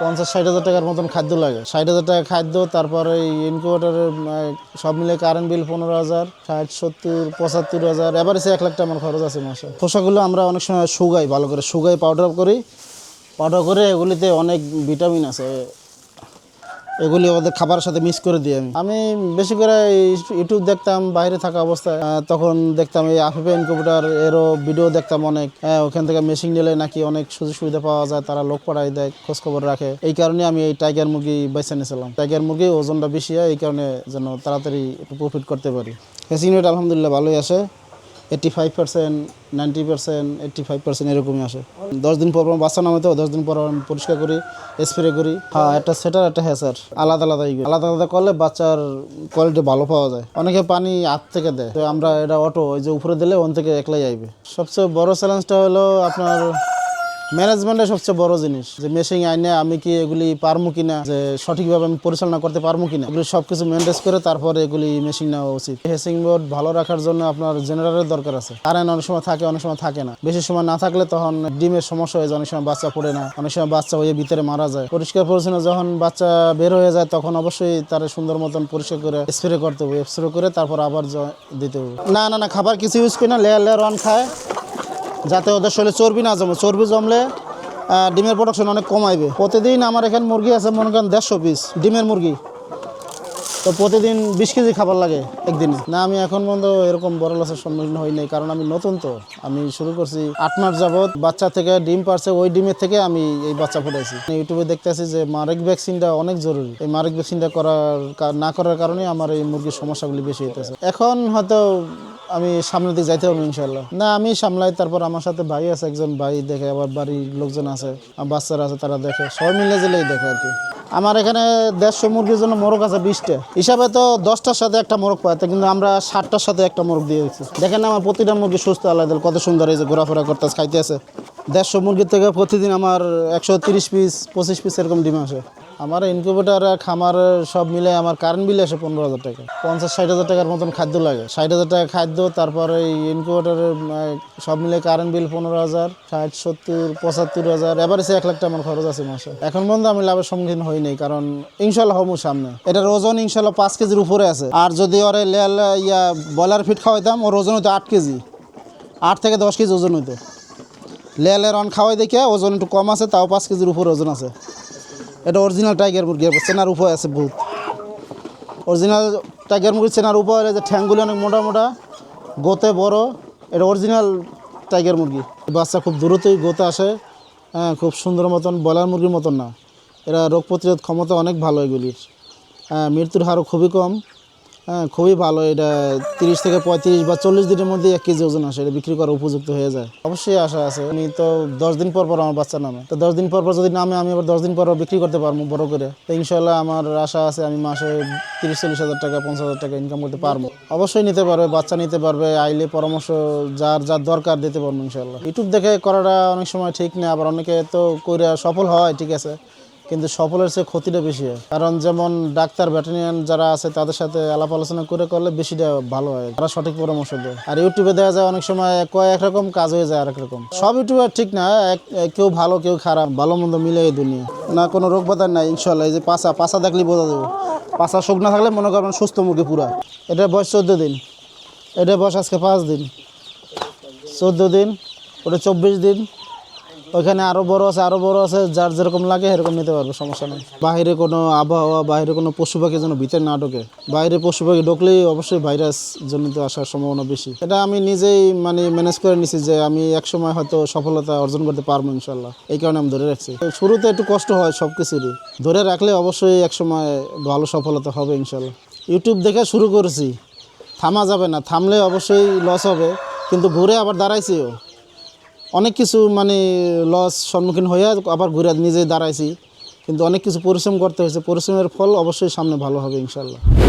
পঞ্চাশ, ষাট হাজার টাকার মতন খাদ্য লাগে। ষাট হাজার টাকা খাদ্য, তারপরে এই সব মিলে কারেন্ট বিল পনেরো হাজার, ষাট, সত্তর, পঁচাত্তর হাজার এবারে সে এক লাখ টাকা আমার খরচ আছে মাসে। খোসাগুলো আমরা অনেক সময় সুগাই ভালো করে শুগাই পাউডার করি। পাউডার করে এগুলিতে অনেক ভিটামিন আছে। এগুলি ওদের খাবারের সাথে মিক্স করে দিই আমি। আমি বেশি করে ইউটিউব দেখতাম বাইরে থাকা অবস্থায়। তখন দেখতাম এই আফিফা ইনকিউবেটার এরও ভিডিও দেখতাম অনেক। হ্যাঁ, ওখান থেকে মেশিন নিলে নাকি অনেক সুযোগ সুবিধা পাওয়া যায় তারা লোক পাঠাই দেয় খোঁজ খবর রাখে। এই কারণে আমি এই টাইগার মুরগি বেছে নিয়েছিলাম। টাইগার মুরগি ওজনটা বেশি হয় এই কারণে যেন তাড়াতাড়ি একটু প্রফিট করতে পারি। রেট আলহামদুলিল্লাহ ভালোই আসে। Eighty five percent ninety percent eighty five percent এরকমই আসে। দশ দিন পর বাচ্চা নামে তো দশ দিন পর আমি পরিষ্কার করি স্প্রে করি। হ্যাঁ একটা সেটার একটা হ্যাসার আলাদা আলাদা আলাদা আলাদা করলে বাচ্চার কোয়ালিটি ভালো পাওয়া যায়। অনেকে পানি হাত থেকে দেয়। তো আমরা এটা অটো ওই যে উপরে দিলে ওন থেকে একলাই যাইবে সবচেয়ে বড় চ্যালেঞ্জটা হলো আপনার ম্যানেজমেন্টের সবচেয়ে বড় জিনিস, যে মেশিং আইনে আমি কি এগুলি পারব কিনা, যে সঠিকভাবে আমি পরিচালনা করতে পারব কিনা, এগুলি সব কিছু মেনটেজ করে তারপরে এগুলি মেশিন নেওয়া উচিত। হেসিং বোর্ড ভালো রাখার জন্য আপনার জেনারেলের দরকার আছে। কারেন্ট অনেক সময় থাকে, অনেক সময় থাকে না। বেশি সময় না থাকলে তখন ডিমের সমস্যা হয়ে যায়, অনেক সময় বাচ্চা পড়ে না, অনেক সময় বাচ্চা হয়ে ভিতরে মারা যায়। পরিষ্কার পরিচ্ছন্ন যখন বাচ্চা বের হয়ে যায়, তখন অবশ্যই তার সুন্দর মতন পরিষ্কার করে স্প্রে করতে হবে। স্প্রে করে তারপর আবার দিতে হবে। না না না, খাবার কিছু ইউজ করি না লেয়ার লেয়ার ওয়ান খায়। যাতে ওদের শরীরে চর্বি না জমে। চর্বি জমলে ডিমের প্রোডাকশন অনেক কমাইবে। প্রতিদিন আমার এখানে মুরগি আছে মনে করেন দেড়শো পিস ডিমের মুরগি। তো প্রতিদিন বিশ কেজি খাবার লাগে একদিনে। না, আমি এখন পর্যন্ত এরকম বড় লসের সম্মুখীন হই নাই, কারণ আমি নতুন তো। আমি শুরু করছি আট মাস যাবত বাচ্চা থেকে ডিম পারছে, ওই ডিমের থেকে আমি এই বাচ্চা ফুটাইছি। ইউটিউবে দেখতেছি যে মারেক ভ্যাকসিনটা অনেক জরুরি। এই মারেক ভ্যাকসিনটা করার না করার কারণে আমার এই মুরগির সমস্যাগুলি বেশি হইতেছে। এখন হয়তো আমি সামনের দিকে যাইতে পারব ইনশাল্লাহ না, আমি সামলাই, তারপর আমার সাথে ভাই আছে, একজন ভাই দেখে আবার বাড়ির লোকজন আছে বাচ্চারা আছে, তারা দেখে। সবাই মিলে গেলেই দেখে আর কি। আমার এখানে দেড়শো মুরগির জন্য মোরগ আছে বিশটা। হিসাবে তো দশটার সাথে একটা মোরগ পায় কিন্তু আমরা ষাটটার সাথে একটা মোরগ দিয়ে দিচ্ছি। দেখেন আমার প্রতিটা মুরগি সুস্থ আলাদা কত সুন্দর এই যে ঘোরাফেরা করতে খাইতে আছে দেড়শো মুরগির থেকে প্রতিদিন আমার একশো তিরিশ পিস, পঁচিশ পিস এরকম ডিম আসে। আমার ইনকিউবেটার খামার সব মিলে আমার কারেন্ট বিল আসে পনেরো হাজার টাকা। পঞ্চাশ, ষাট হাজার টাকার মতন খাদ্য লাগে। ষাট হাজার টাকা খাদ্য, তারপরে এই ইনকিউবেটারের সব মিলে কারেন্ট বিল পনেরো হাজার, ষাট, সত্তর, পঁচাত্তর হাজার এবারে সে এক লাখ টাকা আমার খরচ আছে মাসে। এখন পর্যন্ত আমি লাভের সম্মুখীন হইনি, কারণ ইনশাল্লাহ হব সামনে। এটার ওজন ইনশাল্লাহ পাঁচ কেজির উপরে আছে। আর যদি ওরে লেয়াল ইয়া ব্রয়লার ফিট খাওয়াইতাম, ওর ওজন হতো আট কেজি। আট থেকে দশ কেজি ওজন হইতো। লেয়ালের অন খাওয়াই দেখে ওজন একটু কম আছে, তাও পাঁচ কেজির উপরে ওজন আছে। এটা অরিজিনাল টাইগার মুরগি চেনার উপায় আছে বহুত। অরিজিনাল টাইগার মুরগি চেনার হলে যে ঠ্যাংগুলি অনেক মোটা মোটা, গোতে বড়, এটা অরিজিনাল টাইগার মুরগি। বাচ্চা খুব দ্রুতই গোতে আসে হ্যাঁ খুব সুন্দর মতন, ব্রয়লার মুরগির মতন না। এরা রোগ প্রতিরোধ ক্ষমতা অনেক ভালো এগুলির। হ্যাঁ মৃত্যুর হারও খুবই কম। খুবই ভালো। এটা তিরিশ থেকে পঁয়ত্রিশ বা চল্লিশ দিনের মধ্যে এক কেজি ওজন আসে। এটা বিক্রি করা উপযুক্ত হয়ে যায়। অবশ্যই আশা আছে। আমি তো দশ দিন পর পর আমার বাচ্চা নামে। তো দশ দিন পর পর যদি নামে, আমি আবার দশ দিন পর বিক্রি করতে পারব বড় করে। তো ইনশাল্লাহ আমার আশা আছে, আমি মাসে তিরিশ, চল্লিশ হাজার টাকা, পঞ্চাশ হাজার টাকা ইনকাম করতে পারব। অবশ্যই নিতে পারবে, বাচ্চা নিতে পারবে, আইলে পরামর্শ যার যার দরকার দিতে পারব ইনশাল্লাহ ইউটিউব দেখে করাটা অনেক সময় ঠিক না, আবার অনেকে তো করে সফল হয়, ঠিক আছে। কিন্তু সফলের চেয়ে ক্ষতিটা বেশি হয়। কারণ যেমন ডাক্তার ভেটেরিয়ান যারা আছে, তাদের সাথে আলাপ আলোচনা করে করলে বেশিটা ভালো হয়। তারা সঠিক পরামর্শ দেয়। আর ইউটিউবে দেওয়া যায় অনেক সময় কয় এক রকম কাজ হয়ে যায় আরেক রকম। সব ইউটিউবার ঠিক না, এক- এক- কেউ ভালো, কেউ খারাপ, ভালো মন্দ মিলে এই দুনিয়া। না, কোনো রোগ বাধার নাই ইনশাল্লাহ এই যে পাশা পাশা দেখলে বোঝা যাবে। পাশা শোক না থাকলে মনে করবেন সুস্থ মুখে পুরা। এটা বয়স চোদ্দ দিন। এটা বয়স আজকে পাঁচ দিন। চোদ্দ দিন, ওটা চব্বিশ দিন। ওইখানে আরও বড় আছে, আরও বড় আছে, যার যেরকম লাগে এরকম নিতে পারবে, সমস্যা নেই। বাইরে কোনো আবহাওয়া, বাইরে কোনো পশু পাখি যেন ভিতরে না ঢোকে। বাইরে পশু পাখি ঢুকলেই অবশ্যই ভাইরাস জনিত আসার সম্ভাবনা বেশি। এটা আমি নিজেই মানে ম্যানেজ করে নিছি যে আমি এক সময় হয়তো সফলতা অর্জন করতে পারব ইনশাল্লাহ এই কারণে আমি ধরে রাখছি। শুরুতে একটু কষ্ট হয় সব কিছুরই ধরে রাখলে অবশ্যই এক সময় ভালো সফলতা হবে ইনশাল্লাহ ইউটিউব দেখে শুরু করেছি। থামা যাবে না, থামলে অবশ্যই লস হবে। কিন্তু ঘুরে আবার দাঁড়াইছিও। অনেক কিছু মানে লস সম্মুখীন হয়ে আবার ঘুরে নিজে দাঁড়াইছি। কিন্তু অনেক কিছু পরিশ্রম করতে হয়েছে। পরিশ্রমের ফল অবশ্যই সামনে ভালো হবে ইনশাল্লাহ